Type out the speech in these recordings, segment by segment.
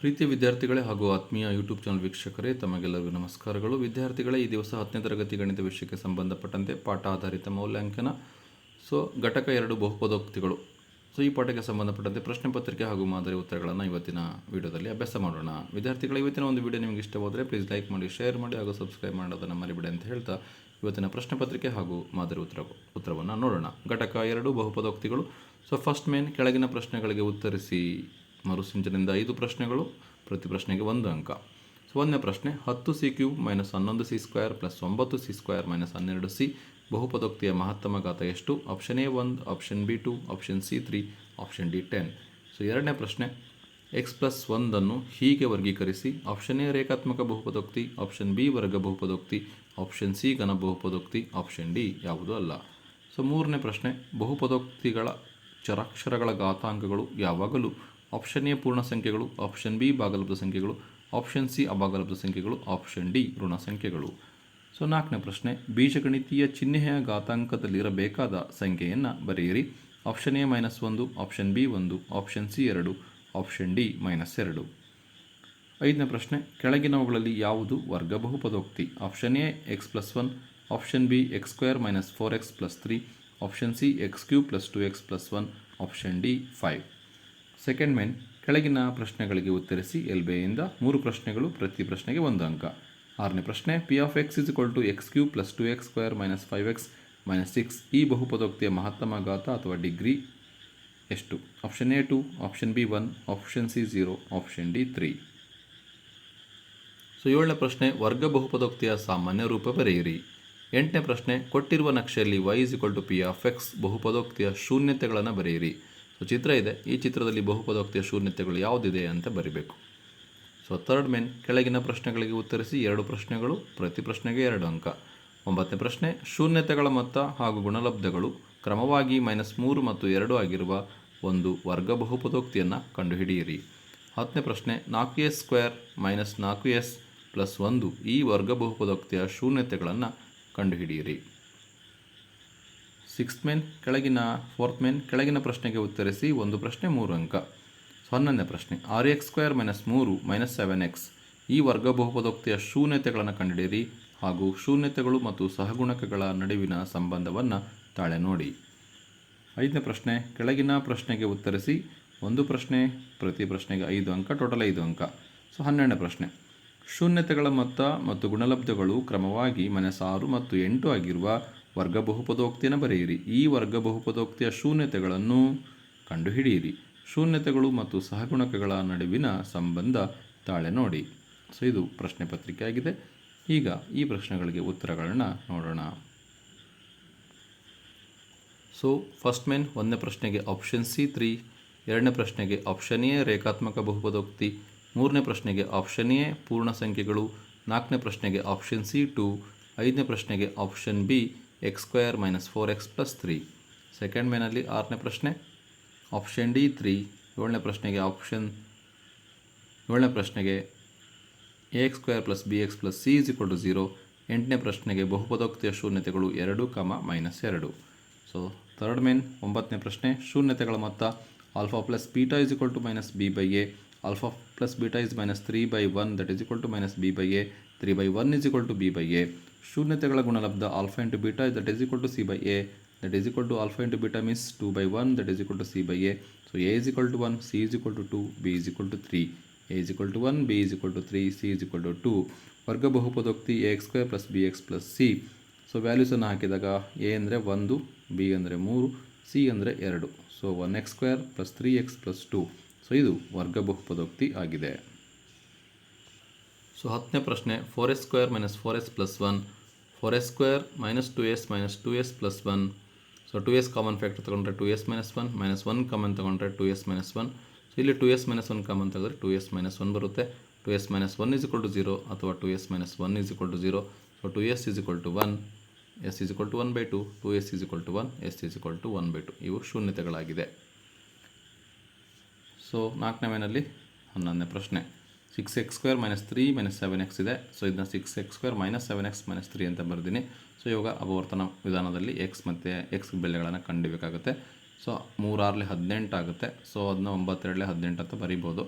ಪ್ರೀತಿಯ ವಿದ್ಯಾರ್ಥಿಗಳೇ ಹಾಗೂ ಆತ್ಮೀಯ ಯೂಟ್ಯೂಬ್ ಚಾನಲ್ ವೀಕ್ಷಕರೇ, ತಮಗೆಲ್ಲರಿಗೂ ನಮಸ್ಕಾರಗಳು. ವಿದ್ಯಾರ್ಥಿಗಳೇ, ಈ ದಿವಸ ಹತ್ತನೇ ತರಗತಿ ಗಣಿತ ವಿಷಯಕ್ಕೆ ಸಂಬಂಧಪಟ್ಟಂತೆ ಪಾಠ ಆಧಾರಿತ ಮೌಲ್ಯಾಂಕನ, ಸೊ ಘಟಕ ಎರಡು ಬಹುಪದೋಕ್ತಿಗಳು. ಸೊ ಈ ಪಾಠಕ್ಕೆ ಸಂಬಂಧಪಟ್ಟಂತೆ ಪ್ರಶ್ನೆ ಪತ್ರಿಕೆ ಹಾಗೂ ಮಾದರಿ ಉತ್ತರಗಳನ್ನು ಇವತ್ತಿನ ವಿಡಿಯೋದಲ್ಲಿ ಅಭ್ಯಾಸ ಮಾಡೋಣ. ವಿದ್ಯಾರ್ಥಿಗಳ, ಇವತ್ತಿನ ಒಂದು ವಿಡಿಯೋ ನಿಮಗೆ ಇಷ್ಟವಾದರೆ ಪ್ಲೀಸ್ ಲೈಕ್ ಮಾಡಿ ಶೇರ್ ಮಾಡಿ ಹಾಗೂ ಸಬ್ಸ್ಕ್ರೈಬ್ ಮಾಡೋದನ್ನು ಮರಿಬೇಡಿ ಅಂತ ಹೇಳ್ತಾ ಇವತ್ತಿನ ಪ್ರಶ್ನೆ ಪತ್ರಿಕೆ ಹಾಗೂ ಮಾದರಿ ಉತ್ತರ, ಉತ್ತರವನ್ನು ನೋಡೋಣ. ಘಟಕ ಎರಡು ಬಹುಪದೋಕ್ತಿಗಳು. ಸೊ ಫಸ್ಟ್ ಮೇನ್ ಕೆಳಗಿನ ಪ್ರಶ್ನೆಗಳಿಗೆ ಉತ್ತರಿಸಿ. ಮರುಸಿಂಚನೆಯಿಂದ ಐದು ಪ್ರಶ್ನೆಗಳು, ಪ್ರತಿ ಪ್ರಶ್ನೆಗೆ ಒಂದು ಅಂಕ. ಸೊ ಒಂದನೇ ಪ್ರಶ್ನೆ, ಹತ್ತು ಸಿ ಕ್ಯೂಬ್ ಮೈನಸ್ ಹನ್ನೊಂದು ಸಿ ಸ್ಕ್ವೇರ್ ಪ್ಲಸ್ ಒಂಬತ್ತು ಸಿ ಸ್ಕ್ವೇರ್ ಮೈನಸ್ ಹನ್ನೆರಡು ಸಿ ಬಹುಪದೋಕ್ತಿಯ ಮಹತ್ತಮ ಘಾತ ಎಷ್ಟು? ಆಪ್ಷನ್ ಎ ಒಂದು option B two option C three option D ten so ಎರಡನೇ ಪ್ರಶ್ನೆ ಎಕ್ಸ್ ಪ್ಲಸ್ ಒಂದನ್ನು ಹೀಗೆ ವರ್ಗೀಕರಿಸಿ ಆಪ್ಷನ್ ಎ ರೇಖಾತ್ಮಕ ಬಹುಪದೋಕ್ತಿ ಆಪ್ಷನ್ ಬಿ ವರ್ಗ ಬಹುಪದೋಕ್ತಿ ಆಪ್ಷನ್ ಸಿ ಘನ ಬಹುಪದೋಕ್ತಿ ಆಪ್ಷನ್ ಡಿ ಯಾವುದೂ ಅಲ್ಲ. ಸೊ ಮೂರನೇ ಪ್ರಶ್ನೆ, ಬಹುಪದೋಕ್ತಿಗಳ ಚರಾಕ್ಷರಗಳ ಘಾತಾಂಕಗಳು ಯಾವಾಗಲೂ ಆಪ್ಷನ್ ಎ ಪೂರ್ಣ ಸಂಖ್ಯೆಗಳು ಆಪ್ಷನ್ ಬಿ ಭಾಗಲಬ್ಧ ಸಂಖ್ಯೆಗಳು ಆಪ್ಷನ್ ಸಿ ಅಭಾಗಲಬ್ಧ ಸಂಖ್ಯೆಗಳು ಆಪ್ಷನ್ ಡಿ ಋಣ ಸಂಖ್ಯೆಗಳು ಸೊ ನಾಲ್ಕನೇ ಪ್ರಶ್ನೆ. ಬೀಜಗಣಿತೀಯ ಚಿಹ್ನೆಯ ಘಾತಾಂಕದಲ್ಲಿರಬೇಕಾದ ಸಂಖ್ಯೆಯನ್ನು ಬರೆಯಿರಿ. ಆಪ್ಷನ್ ಎ ಮೈನಸ್ ಒಂದು. ಆಪ್ಷನ್ ಬಿ ಒಂದು. ಆಪ್ಷನ್ ಸಿ ಎರಡು. ಆಪ್ಷನ್ ಡಿ ಮೈನಸ್ ಎರಡು. ಐದನೇ ಪ್ರಶ್ನೆ. ಕೆಳಗಿನವುಗಳಲ್ಲಿ ಯಾವುದು ವರ್ಗ ಬಹುಪದೋಕ್ತಿ? Option A X plus one option B X square minus four X plus three option C X cube plus two X plus one option D five second main ಕೆಳಗಿನ ಪ್ರಶ್ನೆಗಳಿಗೆ ಉತ್ತರಿಸಿ ಎಲ್ಬೆಯಿಂದ ಮೂರು ಪ್ರಶ್ನೆಗಳು, ಪ್ರತಿ ಪ್ರಶ್ನೆಗೆ ಒಂದು ಅಂಕ. ಆರನೇ ಪ್ರಶ್ನೆ P of X is equal to X cube plus two X square minus five X minus six ಈ ಬಹುಪದೋಕ್ತಿಯ ಮಹತ್ತಮ ಘಾತ ಅಥವಾ ಡಿಗ್ರಿ ಎಷ್ಟು? Option A two option B one option C zero option D three so ಏಳನೇ ಪ್ರಶ್ನೆ, ವರ್ಗ ಬಹುಪದೋಕ್ತಿಯ ಸಾಮಾನ್ಯ ರೂಪ ಬರೆಯಿರಿ. ಎಂಟನೇ ಪ್ರಶ್ನೆ, ಕೊಟ್ಟಿರುವ ನಕ್ಷೆಯಲ್ಲಿ Y is equal to P of X ಬಹುಪದೋಕ್ತಿಯ ಶೂನ್ಯತೆಗಳನ್ನು ಬರೆಯಿರಿ. ಚಿತ್ರ ಇದೆ. ಈ ಚಿತ್ರದಲ್ಲಿ ಬಹುಪದೋಕ್ತಿಯ ಶೂನ್ಯತೆಗಳು ಯಾವುದಿದೆ ಅಂತ ಬರಿಬೇಕು. ಸೊ ಥರ್ಡ್ ಮೇನ್ ಕೆಳಗಿನ ಪ್ರಶ್ನೆಗಳಿಗೆ ಉತ್ತರಿಸಿ ಎರಡು ಪ್ರಶ್ನೆಗಳು, ಪ್ರತಿ ಪ್ರಶ್ನೆಗೆ ಎರಡು ಅಂಕ. ಒಂಬತ್ತನೇ ಪ್ರಶ್ನೆ, ಶೂನ್ಯತೆಗಳ ಮೊತ್ತ ಹಾಗೂ ಗುಣಲಬ್ಧಗಳು ಕ್ರಮವಾಗಿ ಮೈನಸ್ ಮೂರು ಮತ್ತು ಎರಡು ಆಗಿರುವ ಒಂದು ವರ್ಗ ಬಹುಪದೋಕ್ತಿಯನ್ನು ಕಂಡುಹಿಡಿಯಿರಿ. ಹತ್ತನೇ ಪ್ರಶ್ನೆ, ನಾಲ್ಕು ಎಸ್ ಸ್ಕ್ವೇರ್ ಮೈನಸ್ ನಾಲ್ಕು ಎಸ್ ಪ್ಲಸ್ ಒಂದು ಈ ವರ್ಗ ಬಹುಪದೋಕ್ತಿಯ ಶೂನ್ಯತೆಗಳನ್ನು ಕಂಡುಹಿಡಿಯಿರಿ. ಸಿಕ್ಸ್ತ್ ಮೇನ್ ಕೆಳಗಿನ ಫೋರ್ತ್ ಮೇನ್ ಕೆಳಗಿನ ಪ್ರಶ್ನೆಗೆ ಉತ್ತರಿಸಿ ಒಂದು ಪ್ರಶ್ನೆ ಮೂರು ಅಂಕ. ಸೊ ಹನ್ನೊಂದನೇ ಪ್ರಶ್ನೆ. ಆರ್ ಎಕ್ಸ್ ಸ್ಕ್ವೇರ್ ಮೈನಸ್ ಮೂರು ಮೈನಸ್ ಸೆವೆನ್ ಎಕ್ಸ್ ಈ ವರ್ಗ ಬಹುಪದೋಕ್ತಿಯ ಶೂನ್ಯತೆಗಳನ್ನು ಕಂಡುಹಿಡಿಯಿರಿ ಹಾಗೂ ಶೂನ್ಯತೆಗಳು ಮತ್ತು ಸಹಗುಣಕಗಳ ನಡುವಿನ ಸಂಬಂಧವನ್ನು ತಾಳೆ ನೋಡಿ. ಐದನೇ ಪ್ರಶ್ನೆ. ಕೆಳಗಿನ ಪ್ರಶ್ನೆಗೆ ಉತ್ತರಿಸಿ ಒಂದು ಪ್ರಶ್ನೆ, ಪ್ರತಿ ಪ್ರಶ್ನೆಗೆ ಐದು ಅಂಕ, ಟೋಟಲ್ ಐದು ಅಂಕ. ಸೊ ಹನ್ನೆರಡನೇ ಪ್ರಶ್ನೆ. ಶೂನ್ಯತೆಗಳ ಮೊತ್ತ ಮತ್ತು ಗುಣಲಬ್ಧಗಳು ಕ್ರಮವಾಗಿ ಮೈನಸ್ ಆರು ಮತ್ತು ಎಂಟು ಆಗಿರುವ ವರ್ಗ ಬಹುಪದೋಕ್ತಿಯನ್ನು ಬರೆಯಿರಿ. ಈ ವರ್ಗ ಬಹುಪದೋಕ್ತಿಯ ಶೂನ್ಯತೆಗಳನ್ನು ಕಂಡುಹಿಡಿಯಿರಿ. ಶೂನ್ಯತೆಗಳು ಮತ್ತು ಸಹಗುಣಕಗಳ ನಡುವಿನ ಸಂಬಂಧ ತಾಳೆ ನೋಡಿ. ಸೊ, ಇದು ಪ್ರಶ್ನೆ ಪತ್ರಿಕೆ ಆಗಿದೆ ಈಗ ಈ ಪ್ರಶ್ನೆಗಳಿಗೆ ಉತ್ತರಗಳನ್ನು ನೋಡೋಣ. ಸೊ, ಫಸ್ಟ್ ಮೇನ್ ಒಂದನೇ ಪ್ರಶ್ನೆಗೆ ಆಪ್ಷನ್ ಸಿ ತ್ರೀ ಎರಡನೇ ಪ್ರಶ್ನೆಗೆ ಆಪ್ಷನ್ ಎ ರೇಖಾತ್ಮಕ ಬಹುಪದೋಕ್ತಿ, ಮೂರನೇ ಪ್ರಶ್ನೆಗೆ ಆಪ್ಷನ್ ಎ ಪೂರ್ಣ ಸಂಖ್ಯೆಗಳು, ನಾಲ್ಕನೇ ಪ್ರಶ್ನೆಗೆ ಆಪ್ಷನ್ ಸಿ ಟು ಐದನೇ ಪ್ರಶ್ನೆಗೆ option B X square minus four X plus three. Second ಮೇನಲ್ಲಿ ಆರನೇ ಪ್ರಶ್ನೆ. Option D three. ಏಳನೇ ಪ್ರಶ್ನೆಗೆ ಆಪ್ಷನ್, ಏಳನೇ ಪ್ರಶ್ನೆಗೆ A X square plus B X plus C is equal to zero. ಎಂಟನೇ ಪ್ರಶ್ನೆಗೆ ಬಹುಪದೋಕ್ತಿಯ ಶೂನ್ಯತೆಗಳು ಎರಡು ಕಮ ಮೈನಸ್ ಎರಡು. ಸೊ ಥರ್ಡ್ ಮೇನ್ ಒಂಬತ್ತನೇ ಪ್ರಶ್ನೆ, ಶೂನ್ಯತೆಗಳ ಮೊತ್ತ alpha plus beta is equal to minus B by A alpha plus beta is minus three by one that is equal to minus B by A three by one is equal to B by A ಶೂನ್ಯತೆಗಳ ಗುಣಲಬ್ಧ alpha into beta that is equal to C by A that is equal to alpha into beta means two by one that is equal to C by A so A is equal to one C is equal to two B is equal to three A is equal to one B is equal to three C is equal to two ವರ್ಗ ಬಹುಪದೋಕ್ತಿ A X square plus B X plus C so ವ್ಯಾಲ್ಯೂಸನ್ನು ಹಾಕಿದಾಗ A ಅಂದರೆ ಒಂದು B ಅಂದರೆ ಮೂರು C ಅಂದರೆ ಎರಡು. So one X square plus three X plus two so ಇದು ವರ್ಗ ಬಹುಪದೋಕ್ತಿ ಆಗಿದೆ. ಸೊ ಹತ್ತನೇ ಪ್ರಶ್ನೆ four S square minus four S plus one four S square minus two S minus two S plus one so two S common factor ತೊಗೊಂಡ್ರೆ two S minus one minus one common ತೊಗೊಂಡ್ರೆ two S minus one so ಇಲ್ಲಿ two S minus one common ತೆಗೆದ್ರೆ two S minus one ಬರುತ್ತೆ two S minus one is equal to zero ಅಥವಾ two S minus one is equal to zero so two S is equal to one S is equal to one by two two S is equal to one S is equal to one by two ಇವು ಶೂನ್ಯತೆಗಳಾಗಿದೆ so ನಾಲ್ಕನೇ ಮೇನಲ್ಲಿ ಹನ್ನೊಂದನೇ ಪ್ರಶ್ನೆ six X square minus three minus seven X ಇದೆ. So ಇದನ್ನ six X square minus seven X minus three ಅಂತ ಬರ್ತೀನಿ ಸೊ ಇವಾಗ ಅಪವರ್ತನ ವಿಧಾನದಲ್ಲಿ ಎಕ್ಸ್ ಮತ್ತು ಎಕ್ಸ್ ಬೆಲೆಗಳನ್ನು ಕಂಡಿಬೇಕಾಗುತ್ತೆ. ಸೊ ಮೂರಾರಲ್ಲಿ ಹದಿನೆಂಟು ಆಗುತ್ತೆ. ಸೊ ಅದನ್ನ ಒಂಬತ್ತೆರಡಲೆ ಹದಿನೆಂಟು ಅಂತ ಬರಿಬೋದು.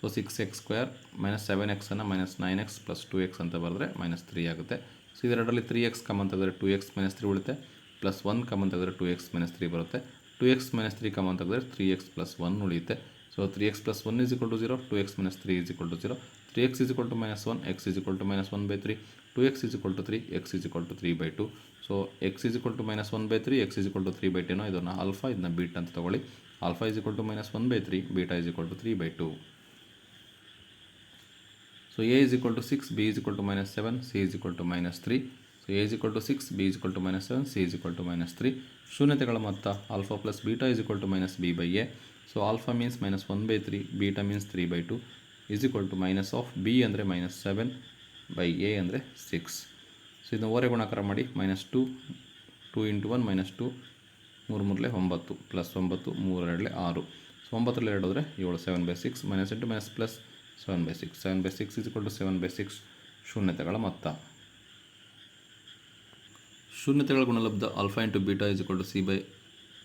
So six x square minus seven ಎಕ್ಸನ್ನು minus nine x plus two x ಅಂತ ಬರೆದ್ರೆ ಮೈನಸ್ ತ್ರೀ ಆಗುತ್ತೆ. ಸೊ ಇದೆರಡರಲ್ಲಿ ತ್ರೀ ಎಕ್ಸ್ ಕಮನ್ ತೆಗೆದ್ರೆ ಟು ಎಕ್ಸ್ ಮೈನಸ್ ತ್ರೀ ಉಳಿತೆ ಪ್ಲಸ್ ಒನ್ ಕಮನ್ ತೆಗೆದ್ರೆ ಟು ಎಕ್ಸ್ ಮೈನಸ್ ತ್ರೀ ಬರುತ್ತೆ. Two x minus three common ತೆಗೆದ್ರೆ three X plus one ಉಳಿಯುತ್ತೆ. So three x plus one is equal to zero two x minus three is equal to zero three x is equal to minus one x is equal to minus one by three two x is equal to three x is equal to three by two so x is equal to minus one by three x is equal to three by ಟೆನೋ ಇದನ್ನು alpha ಇದನ್ನ beta ಅಂತ ತಗೊಳ್ಳಿ alpha is equal to minus one by three beta is equal to three by two so a is equal to six b is equal to minus seven c is equal to minus three so a is equal to six b is equal to minus seven c is equal to minus three ಶೂನ್ಯತೆಗಳ ಮೊತ್ತ alpha plus beta is equal to minus b by a so alpha means minus one by three beta means three by two is equal to minus of b ಅಂದರೆ minus seven by a ಅಂದರೆ six so ಇದನ್ನು ಓರೆ ಗುಣಾಕಾರ ಮಾಡಿ minus two two into one minus two ಮೂರು ಮೂರಲೆ ಒಂಬತ್ತು plus ಒಂಬತ್ತು ಮೂರೆರಡಲೆ ಆರು. ಸೊ ಒಂಬತ್ತರಲ್ಲಿ ಎರಡು ಹೋದರೆ ಏಳು ಸೆವೆನ್ ಬೈ ಸಿಕ್ಸ್ ಮೈನಸ್ ಎಂಟು minus plus seven by six seven by six is to seven by six ಶೂನ್ಯತೆಗಳ ಮೊತ್ತ. ಶೂನ್ಯತೆಗಳ ಗುಣಲಬ್ಧ alpha into beta is to c by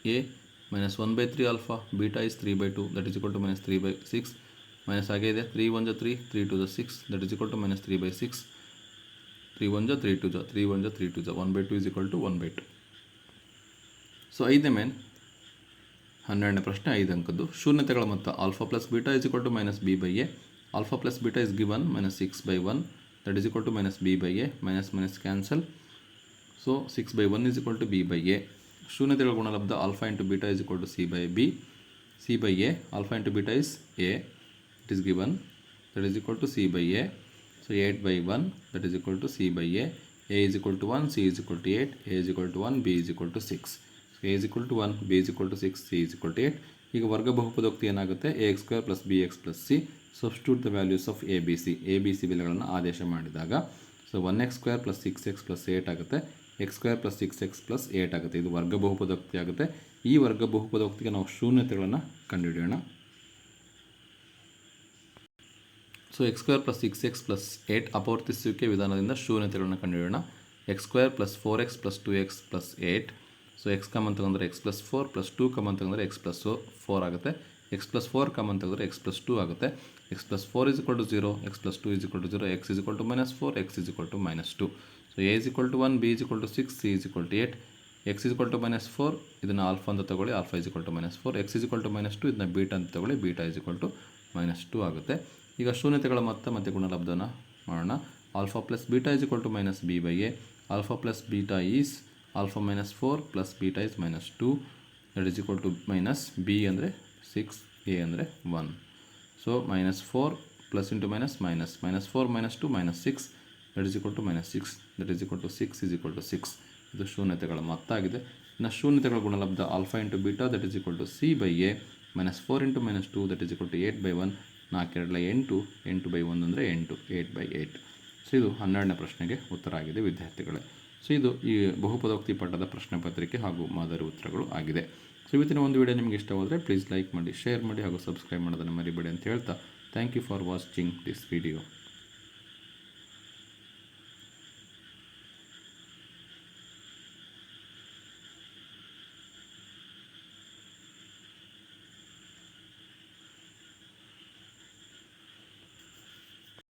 a minus one by three alpha beta is three by two that is equal to minus three by six minus ಆಗೇ ಇದೆ three one ಜ three three two ಜ six that is equal to minus three by six three one ಜ three two ಜ three one ಜ three two ಜ one by two is equal to one by two so ಐದನೇ ಮೇನ್ ಹನ್ನೆರಡನೇ ಪ್ರಶ್ನೆ, ಐದು ಅಂಕದ್ದು. ಶೂನ್ಯತೆಗಳ ಮೊತ್ತ alpha plus beta is equal to minus b by a alpha plus beta is given minus six by one that is equal to minus b by a minus minus cancel so six by one is equal to b by a ಶೂನ್ಯತೆಗಳ ಗುಣಲಬ್ಧ alpha into beta is equal to c by b c by a alpha into beta is a it is given that is equal to c by a so eight by one that is equal to c by a a is equal to one c is equal to eight a is equal to one b is equal to six so a is equal to one b is equal to six c is equal to eight ಈಗ ವರ್ಗ ಬಹುಪದೋಕ್ತಿ ಏನಾಗುತ್ತೆ a x square plus b x plus c substitute the values of a b c a b c ಬೆಲೆಗಳನ್ನು ಆದೇಶ ಮಾಡಿದಾಗ so one x square plus six x plus eight ಆಗುತ್ತೆ x square plus six x plus eight ಆಗುತ್ತೆ ಇದು ವರ್ಗ ಬಹುಪದೋಕ್ತಿ ಆಗುತ್ತೆ ಈ ವರ್ಗ ಬಹುಪದೋಕ್ತಿಗೆ ನಾವು ಶೂನ್ಯತೆಗಳನ್ನು ಕಂಡುಹಿಡಿಯೋಣ so x square plus six x plus eight ಅಪವರ್ತಿಸುವಿಕೆ ವಿಧಾನದಿಂದ ಶೂನ್ಯತೆಗಳನ್ನು ಕಂಡುಹಿಡಿಯೋಣ x square plus four x plus two x plus eight so x common ತಗೊಂಡ್ರೆ x plus four plus two common ತಗೊಂಡ್ರೆ ಎಕ್ಸ್ ಪ್ಲಸ್ ಫೋರ್ ಆಗುತ್ತೆ ಎಕ್ಸ್ ಪ್ಲಸ್ ಫೋರ್ ಕಮನ್ ತೆಗೆದ್ರೆ x plus two ಆಗುತ್ತೆ x plus four is equal to zero x plus two is equal to zero x is equal to minus four x is equal to minus two so a is equal to one b is equal to six c is equal to eight x is equal to minus four ಇದನ್ನು alpha ಅಂತ ತಗೊಳ್ಳಿ. Alpha is equal to minus four x is equal to minus two ಇದನ್ನ beta ಅಂತ ತಗೊಳ್ಳಿ. Beta is equal to minus two ಆಗುತ್ತೆ. ಈಗ ಶೂನ್ಯತೆಗಳ ಮೊತ್ತ ಮತ್ತು ಗುಣಲಬ್ಧನ ಮಾಡೋಣ. Alpha plus beta is equal to minus b by a alpha plus beta is alpha minus four plus beta is minus two that is equal to minus b ಅಂದರೆ six a ಅಂದರೆ one so minus four plus into minus minus minus four minus two minus six that is equal to minus six that is equal to six is equal to six ಇದು ಶೂನ್ಯತೆಗಳ ಮೊತ್ತ ಆಗಿದೆ ಇನ್ನು ಶೂನ್ಯತೆಗಳ ಗುಣಲಬ್ಧ alpha into beta that is equal to c by a minus four into minus two that is equal to eight by one ನಾಲ್ಕೆರಡಲ ಎಂಟು ಎಂಟು by ಒಂದು ಅಂದರೆ ಎಂಟು ಏಟ್ ಬೈ ಏಯ್ಟ್ ಸೊ ಇದು ಹನ್ನೆರಡನೇ ಪ್ರಶ್ನೆಗೆ ಉತ್ತರ ಆಗಿದೆ, ವಿದ್ಯಾರ್ಥಿಗಳೇ. ಸೊ ಇದು ಈ ಬಹುಪದೋಕ್ತಿ ಪಠದ ಪ್ರಶ್ನೆ ಪತ್ರಿಕೆ ಹಾಗೂ ಮಾದರಿ ಉತ್ತರಗಳು ಆಗಿದೆ. ಸೊ ಇವತ್ತಿನ ಒಂದು ವಿಡಿಯೋ ನಿಮಗೆ ಇಷ್ಟವಾದರೆ ಪ್ಲೀಸ್ ಲೈಕ್ ಮಾಡಿ ಶೇರ್ ಮಾಡಿ ಹಾಗೂ ಸಬ್ಸ್ಕ್ರೈಬ್ ಮಾಡೋದನ್ನು ಮರಿಬೇಡಿ ಅಂತ ಹೇಳ್ತಾ thank you for watching this video